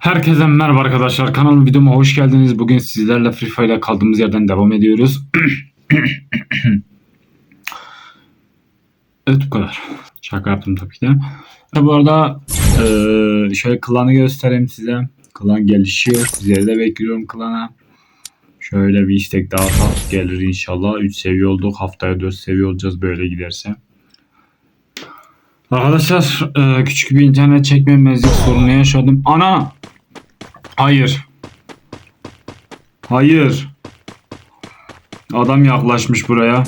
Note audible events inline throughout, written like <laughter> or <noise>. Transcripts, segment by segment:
Herkese merhaba arkadaşlar. Kanalıma videoma hoş geldiniz. Bugün sizlerle Free Fire'da kaldığımız yerden devam ediyoruz. <coughs> evet bu kadar. Şaka yaptım tabii ki de. Bu arada eee, şöyle klanı göstereyim size. Klan gelişiyor. Sizleri de bekliyorum klana. Şöyle bir istek daha atar gelir inşallah. 3 seviye olduk. Haftaya 4 seviye olacağız böyle giderse. Arkadaşlar eee, küçük bir internet çekmemezlik sorunu yaşadım. Ana! Hayır. Hayır. Adam yaklaşmış buraya.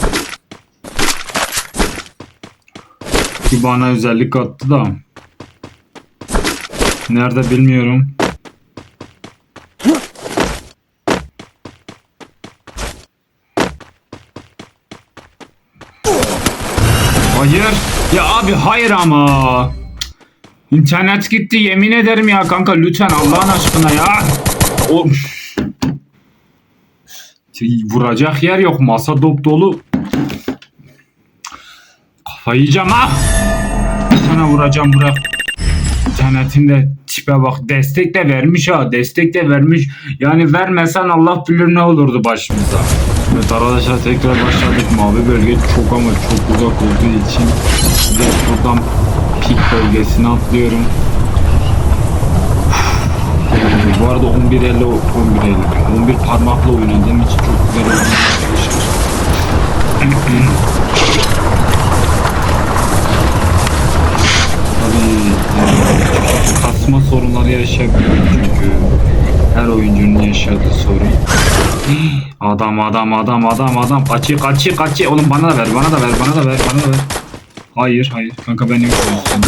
Bir bana özellik attı da. Nerede bilmiyorum. Hayır. Ya abi hayır ama. İnternet gitti yemin ederim ya kanka lütfen Allah'ın aşkına ya. O vuracak yer yok masa dop dolu. Kafayı yiyeceğim ha. Tane vuracağım bırak. İnternetin de tipe bak destek de vermiş ha destek de vermiş. Yani vermesen Allah bilir ne olurdu başımıza. Evet arkadaşlar tekrar başladık mavi bölge çok ama çok uzak olduğu için size buradan pik bölgesine atlıyorum. Ee, bu arada 11.50 11.50 11 parmakla oynadığım için çok güzel oynuyor arkadaşlar. Kasma sorunları yaşayabiliyorum çünkü her oyuncunun yaşadığı sorun. Adam adam adam adam adam kaçı kaçı kaçı oğlum bana da ver bana da ver bana da ver bana da ver. Hayır hayır kanka ben yok.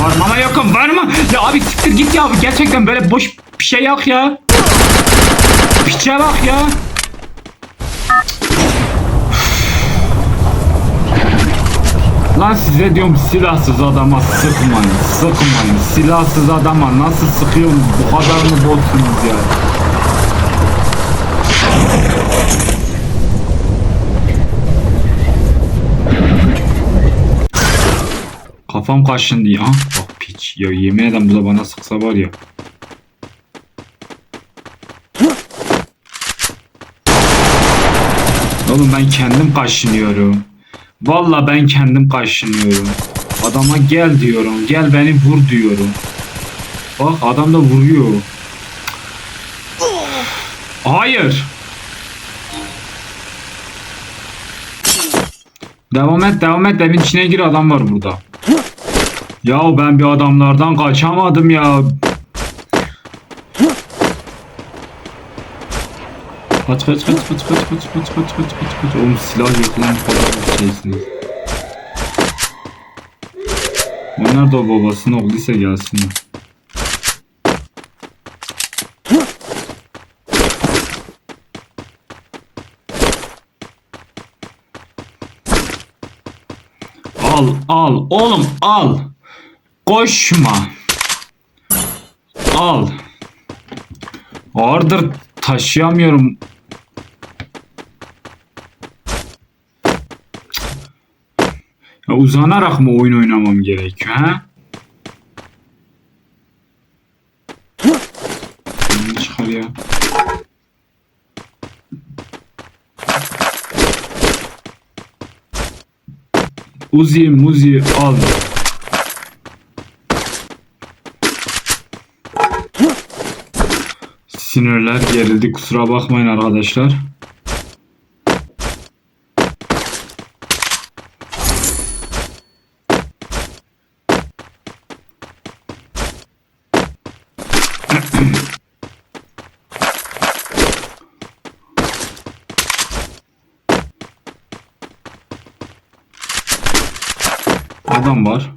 Var ama yokum var mı? Ya abi siktir git ya gerçekten böyle boş bir şey yok ya. Piçe bak ya. Lan size diyorum silahsız adama sıkmayın, sıkmayın. Silahsız adama nasıl sıkıyorum bu kadar mı botsunuz ya? Kafam kaşındı ya. Bak piç. Ya yemin ederim bu da bana sıksa var ya. Oğlum ben kendim kaşınıyorum. Valla ben kendim kaşınıyorum. Adama gel diyorum. Gel beni vur diyorum. Bak adam da vuruyor. Hayır. Devam et devam et evin içine gir adam var burada. Ya ben bir adamlardan kaçamadım ya. Kaç kaç kaç kaç kaç kaç kaç kaç kaç kaç kaç Oğlum silah yok lan bu kadar bir şeysiniz. Onlar da babasının oğluysa gelsinler. Al al oğlum al. Koşma. Al. Ağırdır taşıyamıyorum. Ya uzanarak mı oyun oynamam gerekiyor ha? Çıkar. Uzi muzi al. Sinirler gerildi kusura bakmayın arkadaşlar. Adam var.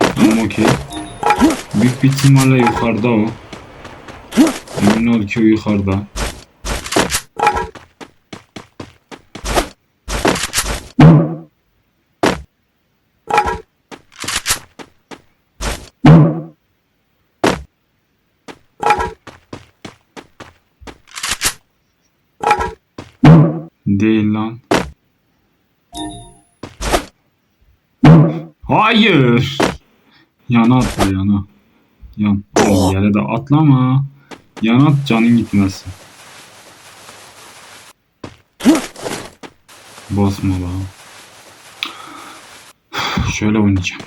Tamam okey. Büyük bir ihtimalle yukarıda o. Emin ol ki o yukarıda. Değil lan. Hayır. Yana atla yana. Yan. Oğlum yere de atlama. Yan at canın gitmesin. Basma lan. Şöyle oynayacağım.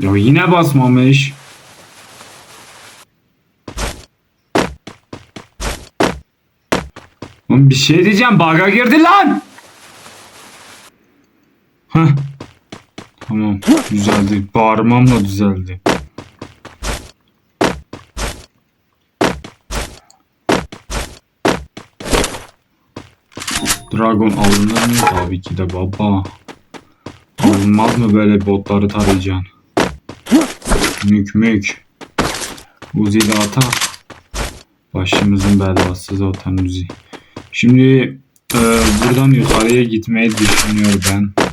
Ya yine basmamış. Oğlum bir şey diyeceğim. Bug'a girdi lan. Heh. Tamam. Düzeldi. Bağırmamla düzeldi. Dragon alınır mı? Tabii ki de baba. Alınmaz mı böyle botları tarayacaksın? Mük mük. Uzi de atar. Başımızın belası zaten Uzi. Şimdi e, buradan yukarıya gitmeyi düşünüyor ben.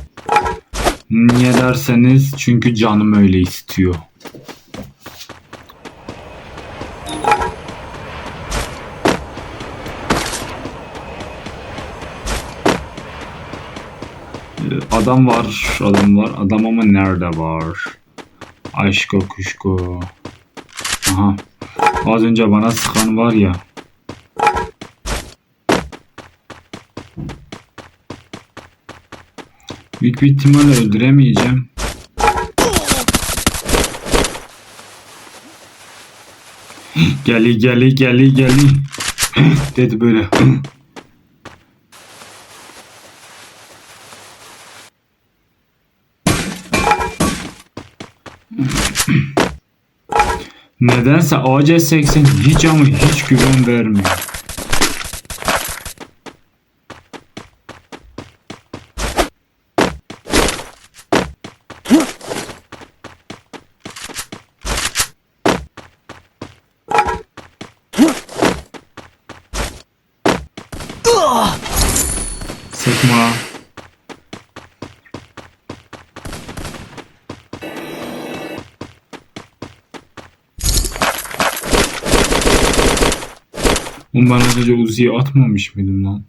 Niye derseniz çünkü canım öyle istiyor. E, Adam var, adam var. Adam ama nerede var? Aşko kuşko. Aha. Az önce bana sıkan var ya. Büyük bir ihtimalle öldüremeyeceğim. Geli geli geli geli. Dedi böyle. Nedense AC80 hiç ama hiç güven vermiyor. Sıkma. Oğlum ben az önce Uzi'yi atmamış mıydım lan?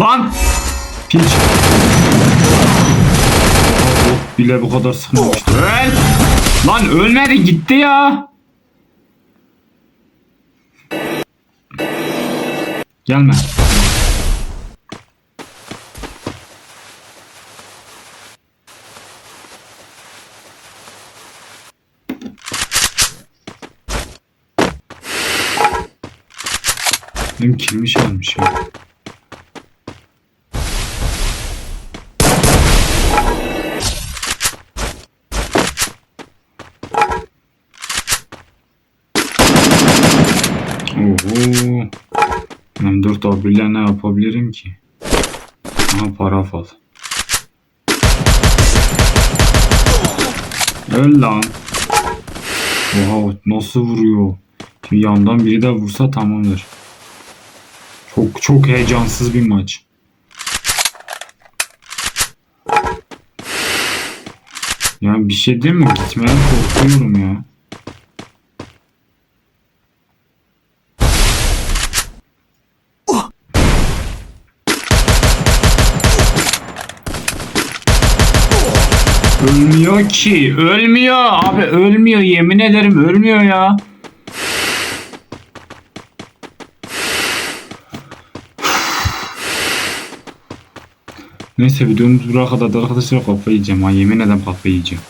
Lan! Piç. Oh, bile bu kadar sıkmamıştı. Öl! Lan ölmedi gitti ya. Gelme. Benim kilmiş almış ya. Ben 4 abiyle ne yapabilirim ki? Aha para fal. Öl lan. Oha nasıl vuruyor? Şimdi yandan biri de vursa tamamdır. Çok çok heyecansız bir maç. Yani bir şey değil mi? Gitmeye korkuyorum ya. Ölmüyor ki. Ölmüyor. Abi ölmüyor. Yemin ederim ölmüyor ya. Neyse videomuz buraya kadar arkadaşlar kafayı yiyeceğim. Ha, yemin ederim kafayı yiyeceğim.